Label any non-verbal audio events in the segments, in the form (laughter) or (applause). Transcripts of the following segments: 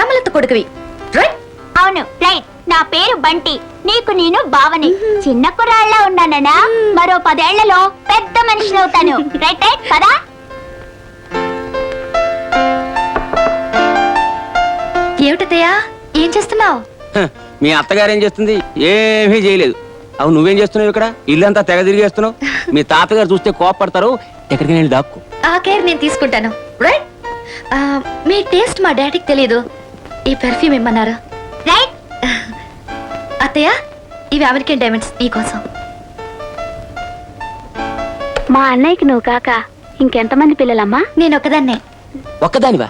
శ్యామలత కొడుకువి. రైట్ అవును. రైట్ నా పేరు బంటి. నీకు నేను బావని చిన్న కుర్రాళ్ళ ఉన్నాననా మరో పదేళ్ళలో పెద్ద మనిషిని అవుతాను. రైట్ రైట్ ఏమిటతయ్యా ఏం చేస్తున్నావు? హ, మీ అత్తగారు ఏం చేస్తుంది? ఏమీ చేయలేదు. అవు నువ్వేం చేస్తున్నావు ఇక్కడ? ఇల్లంతా తెగ తిరిగేస్తున్నావు (laughs) మీ తాతగారు చూస్తే కోపడతారు ఎక్కడికి నేను దాక్కు. ఆ కేర్ నేను తీసుకుంటాను. రైట్ మీ టేస్ట్ మా డాడీకి తెలియదు ఈ పెర్ఫ్యూమ్ ఇమ్మన్నారు రైట్ అత్తయ్య ఇవి అమెరికన్ డైమండ్స్ నీకోసం మా అన్నయ్యకి నువ్వు కాక ఇంకెంతమంది పిల్లలమ్మా? నేను ఒకదాన్నే. ఒక్కదానివా?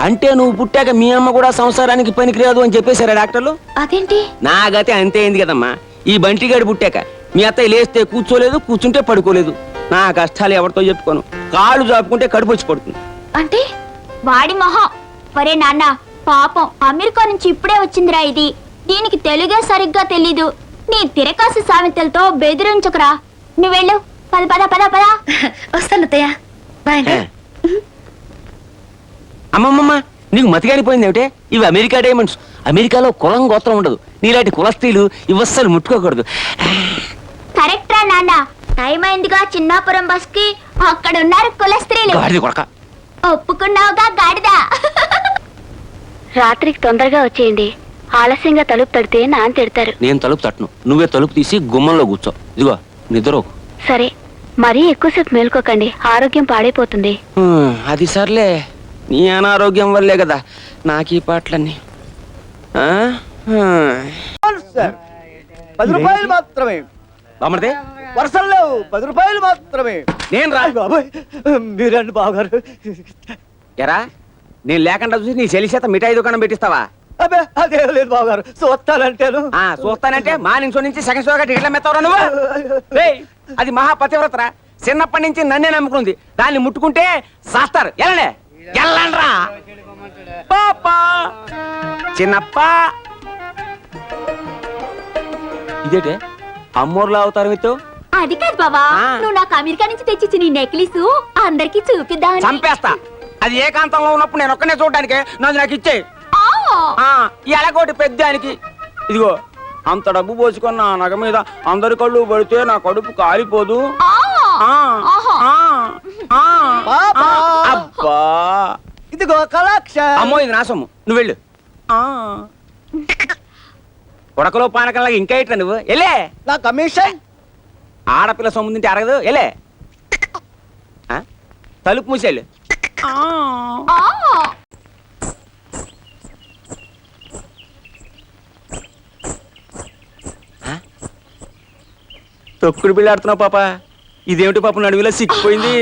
అంటే నువ్వు పుట్టాక మీ అమ్మ కూడా సంసారానికి పనికిరాదు అని చెప్పేశారా డాక్టర్లు? అదేంటి? నా గతి అంతే అయింది కదమ్మా. ఈ బంటిగాడు పుట్టాక మీ అత్తయ్య లేస్తే కూర్చోలేదు కూర్చుంటే పడుకోలేదు. నా కష్టాలు ఎవరితో చెప్పుకోను. కాళ్ళు చాపుకుంటే కడుపు వచ్చి పడుతుంది. అంటే? వాడి మొహం. ఒరే నాన్న పాపం అమెరికా నుంచి ఇప్పుడే వచ్చిందిరా ఇది. దీనికి తెలుగే సరిగ్గా తెలీదు. నీ తిరకాసు సామెతలతో బెదిరించుకురా. నువ్వు వెళ్ళు. పద పద పద పద. (laughs) వస్తాను బాయ్. అమ్మమ్మమ్మ నీకు మతిగానిపోయింది ఏమిటే? ఇవి అమెరికా డైమండ్స్. అమెరికాలో కులం గోత్రం ఉండదు. నీలాంటి కులస్త్రీలు ఇవస్సలు ముట్టుకోకూడదు. కరెక్ట్ రా నాన్న. టైం అయిందిగా చిన్నాపురం బస్కి అక్కడ ఉన్నారు కులస్త్రీలు. గాడిద కొడక. ఒప్పుకున్నావుగా గాడిదా. (laughs) రాత్రికి తొందరగా వచ్చేయండి. ఆలస్యంగా తలుపు తడితే నాన్న తిడతారు. నేను తలుపు తట్టును. నువ్వే తలుపు తీసి గుమ్మంలో కూర్చో. ఇదిగో నిద్రకు సరే మరీ ఎక్కువసేపు మేల్కోకండి. ఆరోగ్యం పాడైపోతుంది. హ్మ్, అది సర్లే. నీ అనారోగ్యం వల్లే కదా నాకు ఈ పాటలన్నీ. ఆ? హ్మ్. సార్. పది రూపాయలు మాత్రమే. బామ్మర్దే వరుసలు లేవు. పది రూపాయలు మాత్రమే. నేను రా. అయ్ బాబోయ్. మీరండి బావగారు. ఎరా? నేను లేకుండా చూసి నీ చెల్లి చేత మిఠాయి దుకాణం పెట్టిస్తావా? అబ్బే అదేం లేదు బావగారు. చూస్తానంటేను. ఆ చూస్తానంటే మా నిమిషం నుంచి సెకండ్ షోగా టికెట్ల మెత్తవరా నువ్వు? రేయ్, అది మహా పతివ్రతరా చిన్నప్పటి నుంచి నన్నే నమ్ముకుంది. దాన్ని ముట్టుకుంటే సాస్తారు. ఎలానే ఎల్లండ్రా. పాపా. చిన్నప్ప. ఇదేటే? అమ్మోర్లా అవుతారు మీతో అది కాదు బావా. ఆ. నువ్వు నాకు అమెరికా నుంచి తెచ్చిచ్చిన నీ నెక్లెస్ అందరికి చూపిద్దామని. చంపేస్తా. అది ఏకాంతంలో ఉన్నప్పుడు నేను ఒక్కనే చూడడానికి? నాది నాకు ఇచ్చే ఆ. ఈ ఎలగోటి పెద్దానికి. ఇదిగో అంత డబ్బు పోసుకున్న నా నగ మీద అందరి కళ్ళు పడితే నా కడుపు కాలిపోదు. ఆ. ఆ, ఆహా. ఆ, ఆ, పాపా. ఆ, అబ్బా. ఇదిగో కలాక్ష అమ్మో ఇది నా సొమ్ము. నువ్వు వెళ్ళు. ఆ. ఉడకలో పానకంలాగా ఇంకా ఇట్లా నువ్వు? వెళ్ళే. నా కమిషన్. ఆడపిల్ల సొమ్ము తింటే అరగదు. వెళ్ళే. ఆ? తలుపు మూసేళ్ళు ఆ. తొక్కుడు బిళ్ళాడుతున్నావు పాప. ఇదేమిటి పాప నడువిలో సిక్కిపోయింది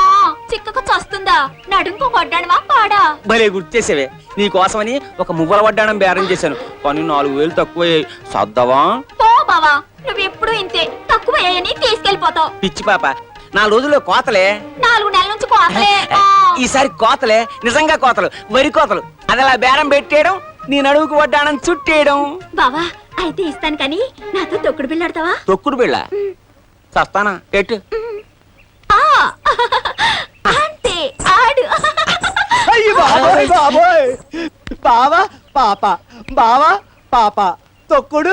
ఆ. చిక్కకు చస్తుందా? నడుంకో కొట్టాడవా పాడా? భలే గుర్తు చేసేవే నీ కోసమని ఒక మువ్వల వడ్డాణం బేరం చేశాను. కానీ నాలుగు వేలు తక్కువ సర్దవా? పో బావా నువ్వు ఎప్పుడు ఇంతే తక్కువ అయ్యని తీసుకెళ్ళిపోతావు పిచ్చి పాప నా రోజుల్లో కోతలే. నాలుగు నెలల నుంచి కోసలే ఆ. ఈసారి కోతలే నిజంగా కోతలు వరి కోతలు. అది అలా బేరం పెట్టేయడం? నీ నడువుకు వడ్డాణం చుట్టేయడం. బావా అయితే ఇస్తాను కానీ నాతో తొక్కుడు బిళ్ళాడతావా తొక్కుడు బిళ్ళ? చస్తానా? ఎట్టు ఆ. అంతే ఆడు. అయ్యి బాబోయ్ బాబోయ్. బావ పాప బావ పాప తొక్కుడు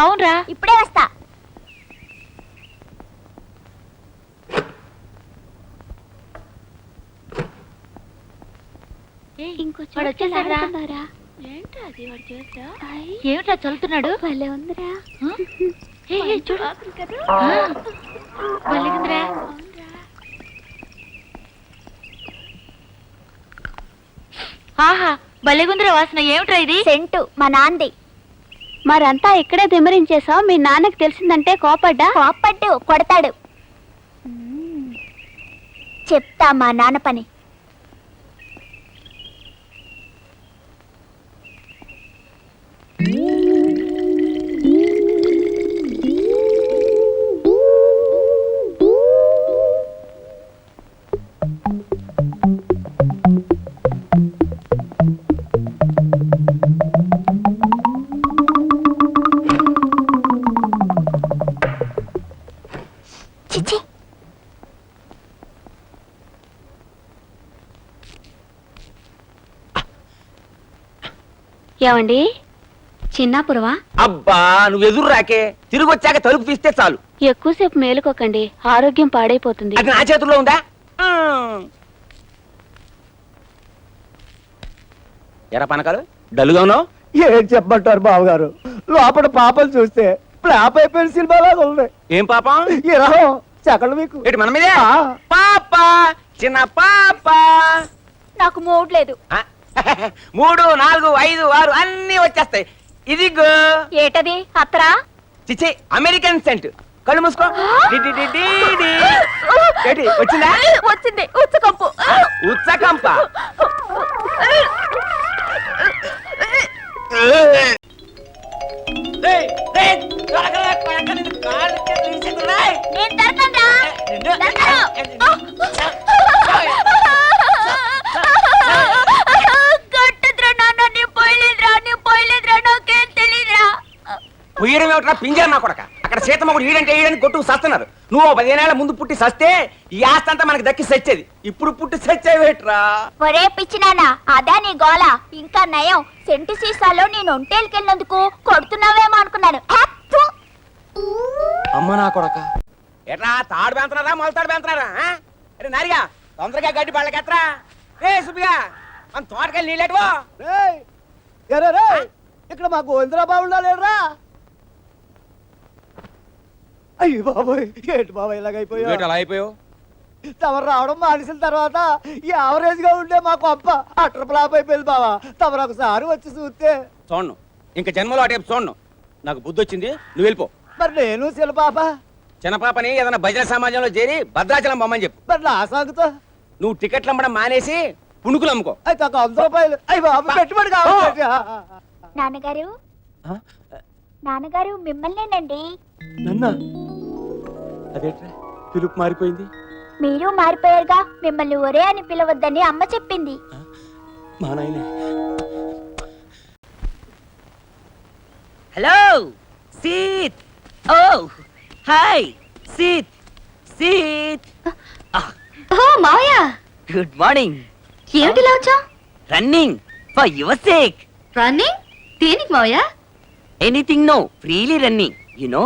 అవునరా. ఇప్పుడే వస్తా. ఏమిట్రా చల్లుతున్నాడు? భలే ఉందిరా. చూడు. ఆహా భలేగుందిరా వాసన. ఏమిట్రా ఇది? సెంటు మా నాంది మరంతా ఇక్కడే దిమరించేసావు మీ నాన్నకి తెలిసిందంటే కోపడ్డా? కోప్పట్టు కొడతాడు. చెప్తా మా నాన్న పని. చిచ్చి ఏమండి? చిన్నాపురవా అబ్బా నువ్వు ఎదురు రాకే. తిరిగి వచ్చాక తలుపు తీస్తే చాలు. ఎక్కువసేపు మేలుకోకండి. ఆరోగ్యం పాడైపోతుంది. నా చేతుల్లో ఉందా? ఎరా పనకాలు? డల్గా ఉన్నావు? ఏం చెప్పమంటారు బావగారు? లోపల పాపలు చూస్తే ప్లాప్ అయిపోయిన సినిమాలాగా ఉంది ఏం పాపం? చెక్కలు మీకు. ఏంటి మన మీదే? ఆ. పాప చిన్న పాప. నాకు మూడ్ లేదు. ఆ, (laughs) మూడు నాలుగు ఐదు ఆరు అన్ని వచ్చేస్తాయి. ఇదిగో. ఏటది? అత్తరా? చిచ్చి అమెరికన్ సెంట్. కళ్ళు మూసుకో. D, D, D, D, D. ఏంటి వచ్చిందా? వచ్చింది. ఉచ్చకంపు. ఉచ్చకంప. ఏయ్, ఏయ్, త్వరగా ఏమిట్రా? పింజారు నా కొడక. అక్కడ సీతమ్మగుడు ఈడంటే ఈడని కొట్టుకు సస్తున్నారు. నువ్వు పదిహేనేళ్ళ ముందు పుట్టి సస్తే ఈ ఆస్తి అంతా మనకి దక్కి సచ్చేది. ఇప్పుడు పుట్టి సచ్చేవేట్రా? ఒరే పిచ్చి నాన్న అదా నీ గోల ఇంకా నయం. సెంటి సీసాలో నేను ఒంటేలకెళ్ళినందుకు కొడుతున్నావేమో అనుకున్నాను! అమ్మ నా కొడక. ఎట్లా? తాడు బెంతనారా మొలతాడు ఆ? అరే నారిగా తొందరగా గడ్డి పళ్ళకెత్తరా. ఏ సుబ్బిగా మన తోటకెళ్ళి నీళ్ళెట్టువో రేయ్, ఎరే రేయ్, ఇక్కడ మా గోవిందరా బాగుండాలేరా అయ్యి బాబోయ్ ఏంటి బాబాయ్ ఇలాగైపోయా అలా అయిపోయావు? తమరు రావడం మానేసిన తర్వాత యావరేజ్గా ఉండే మా కొంప అటర్ ఫ్లాప్ అయిపోయింది బావా. తమరు ఒకసారి వచ్చి చూస్తే చూడను ఇంకా జన్మలో అటేపు చూడను నాకు బుద్ధి వచ్చింది నువ్వు వెళ్ళిపో. మరి నేను శిలపాప చిన్నపాపని ఏదైనా భజన సమాజంలో చేరి భద్రాచలం బొమ్మని చెప్పు. మరి నా సాగుతో? నువ్వు టికెట్లు అమ్మడం మానేసి పుణుకులు అమ్ముకో. అయితే ఒక వంద రూపాయలు. అయ్యి బాబు పెట్టుబడి కావాలి నాన్నగారు నాన్నగారు మిమ్మల్నేనండి. నన్నా? అదేట్రా? పిలుపు మారిపోయింది. మీరు మారిపోయారుగా మిమ్మల్ని ఒరే అని పిలవద్దని అమ్మ చెప్పింది. మా నాయనే. హలో సీత్. ఓ హాయ్ సీత్ సీత్ ఓ మావయ్య. గుడ్ మార్నింగ్ ఏమిటి ఇలా వచ్చావు? Running for your sake running దేనికి మావయ్య? Anything no freely running you know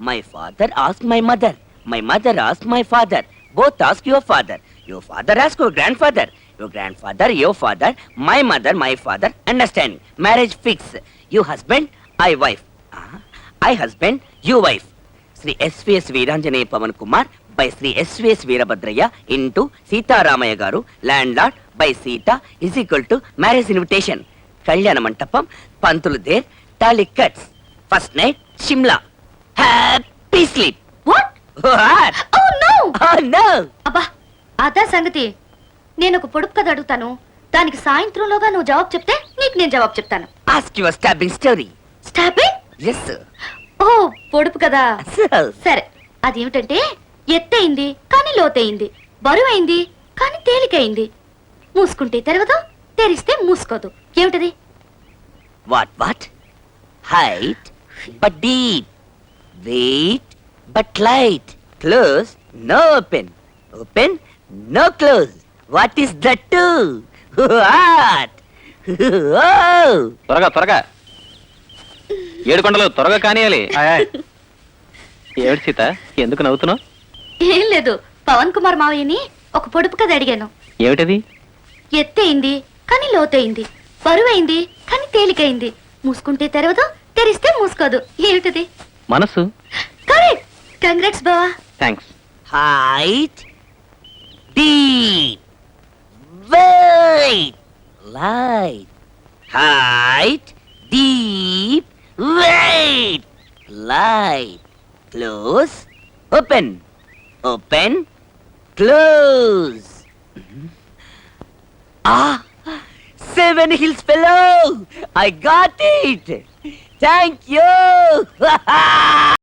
my father ask my mother my mother ask my father both ask your father your father ask your grandfather your grandfather your father my mother my father understanding marriage fix you husband I wife I husband you wife Shri SVS Veeranjaneya Pavan Kumar by Shri SVS Veerabhadrayya into Seetharamayya garu land lord by Sita is equal to marriage invitation kalyana mantapam pantulu there thali cuts first night Shimla happy sleep what what oh no oh no అబ్బా అదా సంగతి. నేను ఒక పొడుపు కథ అడుగుతాను. దానికి సాయంత్రంలోగా నువ్వు జవాబు చెప్తే నీకు నేను జవాబు చెప్తాను. Ask your stabbing story stopping S O పొడుపు కదా. సరే అదేమిటంటే ఎత్తయింది కానీ లోతయింది బరువైంది కానీ తేలికైంది. మూసుకుంటే తెరవదు తెరిస్తే మూసుకోదు. ఏమిటది? What what height but deep weight but light close no open open no close what is that what త్వరగా త్వరగా. ఏడు కొండలు త్వరగా కానియాలి. ఏడు సీత? ఎందుకు నవ్వుతున్నావు? ఏం లేదు పవన్ కుమార్ మావయ్యని ఒక పొడుపు కథ అడిగాను. ఏమిటది? ఎత్తయింది కానీ లోతయింది. బరువైంది కానీ తేలికైంది. మూసుకుంటే తెరవదు తెరిస్తే మూసుకోదు. ఏమిటది? మనసు. కరెక్ట్. కంగ్రాట్స్ బావా. Thanks height, deep, weight, light. Height, deep, light. Close, open, open, close. Ah, Seven Hills Fellow! I got it! Thank you!